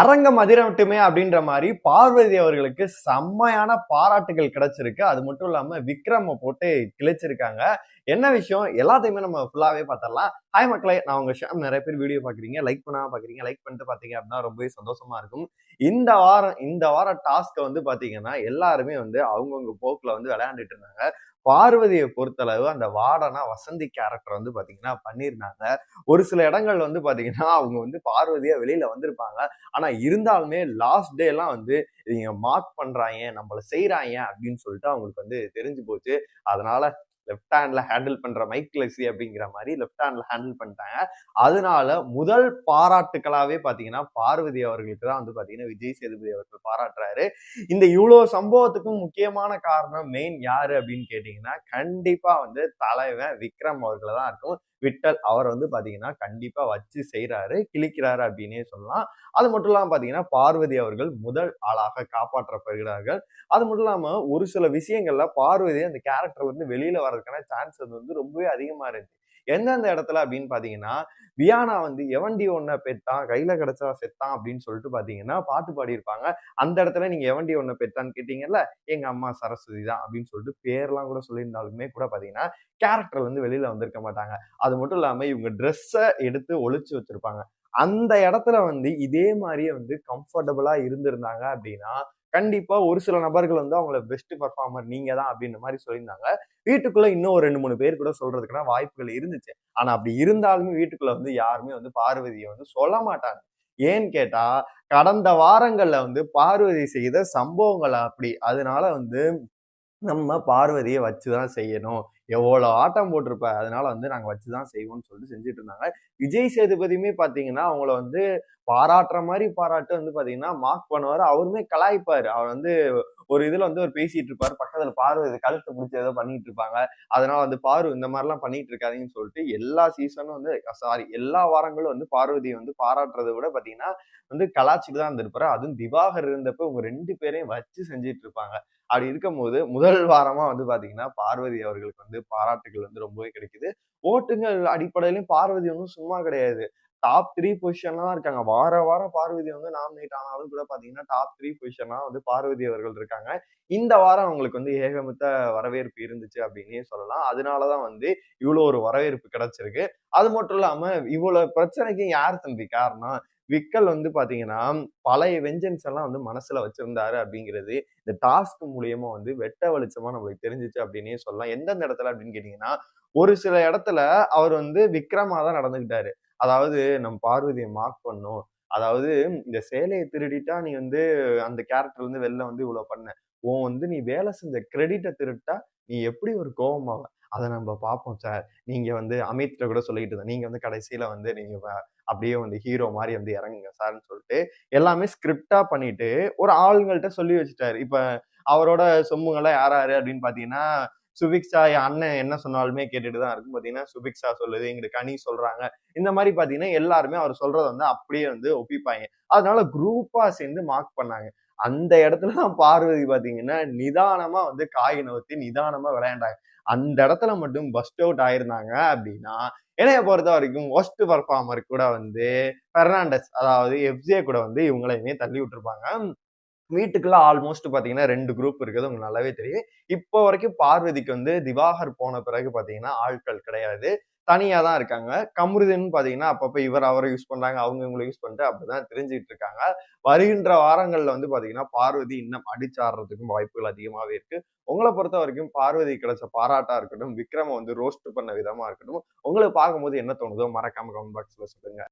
அரங்கம் அதிரட்டுமே அப்படின்ற மாதிரி பார்வதி அவர்களுக்கு செம்மையான பாராட்டுகள் கிடைச்சிருக்கு. அது மட்டும் இல்லாம விக்ரம போட்டு கிழிச்சிருக்காங்க. என்ன விஷயம்? எல்லாத்தையுமே நம்ம ஃபுல்லாவே பார்த்தரலாம் ஹாய் மக்களை நான் உங்க ஷாம். நிறைய பேர் வீடியோ பாக்குறீங்க லைக் பண்ணாம பாக்குறீங்க லைக் பண்ணிட்டு பாத்தீங்க அப்படின்னா ரொம்பவே சந்தோஷமா இருக்கும். இந்த வாரம் இந்த வார டாஸ்க்கை வந்து பாத்தீங்கன்னா எல்லாருமே வந்து அவங்கவுங்க போக்குல வந்து விளையாண்டுட்டு இருந்தாங்க. பார்வதியை பொறுத்தளவு அந்த வாடனா வசந்தி கேரக்டர் வந்து பாத்தீங்கன்னா பண்ணியிருந்தாங்க ஒரு சில இடங்கள் வந்து பாத்தீங்கன்னா அவங்க வந்து பார்வதியா வெளியில வந்திருப்பாங்க. ஆனா இருந்தாலுமே லாஸ்ட் டே எல்லாம் வந்து இவங்க மார்க் பண்றாங்க நம்மள செய்யறாங்க அப்படின்னு சொல்லிட்டு அவங்களுக்கு வந்து தெரிஞ்சு போச்சு. அதனால லெஃப்ட் ஹேண்டில் ஹேண்டில் பண்ணுற மைக் அப்படிங்கிற மாதிரி லெஃப்ட் ஹேண்டில் ஹேண்டில் பண்ணிட்டாங்க. அதனால முதல் பாராட்டுக்களாகவே பார்த்தீங்கன்னா பார்வதி அவர்களுக்கு தான் வந்து பார்த்தீங்கன்னா விஜய் சேதுபதி அவர்கள் பாராட்டுறாரு. இந்த இவ்வளோ சம்பவத்துக்கும் முக்கியமான காரணம் மெயின் யாரு அப்படின்னு கேட்டிங்கன்னா கண்டிப்பாக வந்து தலைவன் விக்ரம் அவர்களை தான் இருக்கும். விட்டல் அவர் வந்து பார்த்தீங்கன்னா கண்டிப்பாக வச்சு செய்கிறாரு கிழிக்கிறாரு அப்படின்னே சொல்லலாம். அது மட்டும் இல்லாமல் பார்த்தீங்கன்னா பார்வதி அவர்கள் முதல் ஆளாக காப்பாற்றப்படுகிறார்கள். அது மட்டும் இல்லாமல் ஒரு சில விஷயங்கள்ல பார்வதி அந்த கேரக்டர்லேருந்து வெளியில் வர ஆடுறதுக்கான சான்ஸ் அது வந்து ரொம்பவே அதிகமா இருந்துச்சு எந்தெந்த இடத்துல அப்படின்னு பாத்தீங்கன்னா வியானா வந்து எவண்டி ஒன்ன பெத்தான் கையில கிடைச்சா செத்தான் அப்படின்னு சொல்லிட்டு பாத்தீங்கன்னா பாட்டு பாடியிருப்பாங்க. அந்த இடத்துல நீங்க எவண்டி ஒன்ன பெத்தான்னு கேட்டீங்கல்ல எங்க அம்மா சரஸ்வதி தான் அப்படின்னு சொல்லிட்டு பேர்லாம் கூட சொல்லியிருந்தாலுமே கூட பாத்தீங்கன்னா கேரக்டர் வந்து வெளியில வந்திருக்க மாட்டாங்க. அது மட்டும் இல்லாம இவங்க ட்ரெஸ்ஸை எடுத்து ஒழிச்சு வச்சிருப்பாங்க. அந்த இடத்துல வந்து இதே மாதிரியே வந்து கம்ஃபர்டபுளா இருந்திருந்தாங்க அப்படின்னா கண்டிப்பா ஒரு சில நபர்கள் வந்து அவங்கள பெஸ்ட் பர்ஃபார்மர் நீங்க தான் அப்படின்ற மாதிரி சொல்லியிருந்தாங்க. வீட்டுக்குள்ள இன்னும் ஒரு ரெண்டு மூணு பேர் கூட சொல்றதுக்கான வாய்ப்புகள் இருந்துச்சு. ஆனா அப்படி இருந்தாலுமே வீட்டுக்குள்ள வந்து யாருமே வந்து பார்வதியை வந்து சொல்ல மாட்டாங்க. ஏன்னு கேட்டா கடந்த வாரங்கள்ல வந்து பார்வதி செய்த சம்பவங்கள் அப்படி. அதனால வந்து நம்ம பார்வதியை வச்சுதான் செய்யணும். எவ்வளோ ஆட்டம் போட்டிருப்ப அதனால வந்து நாங்கள் வச்சு தான் செய்வோம்னு சொல்லிட்டு செஞ்சுட்டு இருந்தாங்க விஜய் சேதுபதியுமே பார்த்தீங்கன்னா அவங்கள வந்து பாராட்டுற மாதிரி பாராட்டு வந்து பார்த்தீங்கன்னா மார்க் பண்ணுவார். அவருமே கலாய்ப்பார். அவர் வந்து ஒரு இதுல வந்து ஒரு பேசிட்டு இருப்பாரு பக்கத்துல இது கழுத்தை பிடிச்சி ஏதோ பண்ணிட்டு இருப்பாங்க அதனால வந்து பாரு இந்த மாதிரிலாம் பண்ணிட்டு இருக்காதீங்கன்னு சொல்லிட்டு எல்லா சீசனும் வந்து சாரி எல்லா வாரங்களும் வந்து பார்வதியை வந்து பாராட்டுறதை விட பாத்தீங்கன்னா வந்து கலாச்சிட்டு தான் இருந்திருப்பாரு. அதுவும் திவாகர் இருந்தப்ப இவங்க ரெண்டு பேரையும் வச்சு செஞ்சிட்டு இருப்பாங்க அப்படி இருக்கும் போது முதல் வாரமா வந்து பாத்தீங்கன்னா பார்வதி அவர்களுக்கு வந்து வந்து பாராட்டுகள் வந்து ரொம்பவே கிடைக்குது. ஓட்டுங்கள் அடிப்படையிலும் பார்வதி ஒன்றும் சும்மா கிடையாது. டாப் த்ரீ பொசிஷன்லாம் இருக்காங்க. வார வாரம் பார்வதி வந்து நாமினேட் ஆனாலும் கூட பார்த்தீங்கன்னா டாப் த்ரீ பொசிஷன்லாம் வந்து பார்வதி அவர்கள் இருக்காங்க. இந்த வாரம் அவங்களுக்கு வந்து ஏகமித்த வரவேற்பு இருந்துச்சு அப்படின்னே சொல்லலாம். அதனால தான் வந்து இவ்வளோ ஒரு வரவேற்பு கிடைச்சிருக்கு. அது மட்டும் இல்லாமல் இவ்வளோ பிரச்சனைக்கு யார் தம்பி காரணம்? விக்கல் வந்து பாத்தீங்கன்னா பழைய வெஞ்சன்ஸ் எல்லாம் வந்து மனசுல வச்சிருந்தாரு அப்படிங்கிறது இந்த டாஸ்க் மூலியமா வந்து வெட்ட வெளிச்சமா நம்மளுக்கு தெரிஞ்சிச்சு அப்படின்னே சொல்லலாம். எந்தெந்த இடத்துல அப்படின்னு கேட்டீங்கன்னா ஒரு சில இடத்துல அவர் வந்து விக்ரமா தான் நடந்துகிட்டாரு அதாவது நம்ம பார்வதியை மார்க் பண்ணும். அதாவது இந்த சேலையை திருடிட்டா நீ வந்து அந்த கேரக்டர்ல இருந்து வெளில வந்து இவ்வளவு பண்ண. உன் வந்து நீ வேலை செஞ்ச கிரெடிட்டை திருட்டா நீ எப்படி ஒரு கோபமாவ அதை நம்ம பார்ப்போம் சார். நீங்கள் வந்து அமித்ல கூட சொல்லிட்டு இருந்தோம் நீங்கள் வந்து கடைசியில் வந்து நீங்கள் அப்படியே வந்து ஹீரோ மாதிரி வந்து இறங்குங்க சார்னு சொல்லிட்டு எல்லாமே ஸ்கிரிப்டா பண்ணிட்டு ஒரு ஆளுங்கள்ட்ட சொல்லி வச்சுட்டாரு. இப்போ அவரோட சொம்புங்கெல்லாம் யார் யாரு அப்படின்னு பார்த்தீங்கன்னா சுபிக்ஷா என் அண்ணன் என்ன சொன்னாலுமே கேட்டுட்டு தான் இருக்கும். பார்த்தீங்கன்னா சுபிக்ஷா சொல்லுது எங்களுக்கு கனி சொல்றாங்க. இந்த மாதிரி பார்த்தீங்கன்னா எல்லாருமே அவர் சொல்றத வந்து அப்படியே வந்து ஒப்பிப்பாங்க. அதனால குரூப்பா சேர்ந்து மார்க் பண்ணாங்க. அந்த இடத்துல தான் பார்வதி பார்த்தீங்கன்னா நிதானமாக வந்து காய் நோத்தி நிதானமாக விளையாண்டாங்க. அந்த இடத்துல மட்டும் பஸ்ட் அவுட் ஆயிருந்தாங்க அப்படின்னா என்னைய பொறுத்த வரைக்கும் ஒஸ்ட் பர்ஃபார்மர் கூட வந்து பெர்னாண்டஸ் அதாவது எஃப்ஜே கூட வந்து இவங்களையுமே தள்ளி விட்டுருப்பாங்க. வீட்டுக்குள்ள ஆல்மோஸ்ட் பார்த்தீங்கன்னா ரெண்டு குரூப் இருக்குது உங்களுக்கு நல்லாவே தெரியும். இப்போ வரைக்கும் பார்வதிக்கு வந்து திவாகர் போன பிறகு பார்த்தீங்கன்னா ஆட்கள் கிடையாது. தனியாக தான் இருக்காங்க. கம்ருதன் பார்த்தீங்கன்னா அப்பப்போ இவர் அவரை யூஸ் பண்ணுறாங்க அவங்க இவங்களை யூஸ் பண்ணிட்டு அப்படிதான் தெரிஞ்சுக்கிட்டு இருக்காங்க. வருகின்ற வாரங்களில் வந்து பார்த்தீங்கன்னா பார்வதி இன்னும் அடிச்சாடுறதுக்கும் வாய்ப்புகள் அதிகமாகவே இருக்கு. உங்களை பொறுத்த வரைக்கும் பார்வதி கிடைச்ச பாராட்டா இருக்கட்டும் விக்ரம வந்து ரோஸ்ட் பண்ண விதமா இருக்கட்டும் உங்களை பார்க்கும்போது என்ன தோணுதோ மறக்காம கமெண்ட் பாக்ஸ்ல சொல்லுங்க.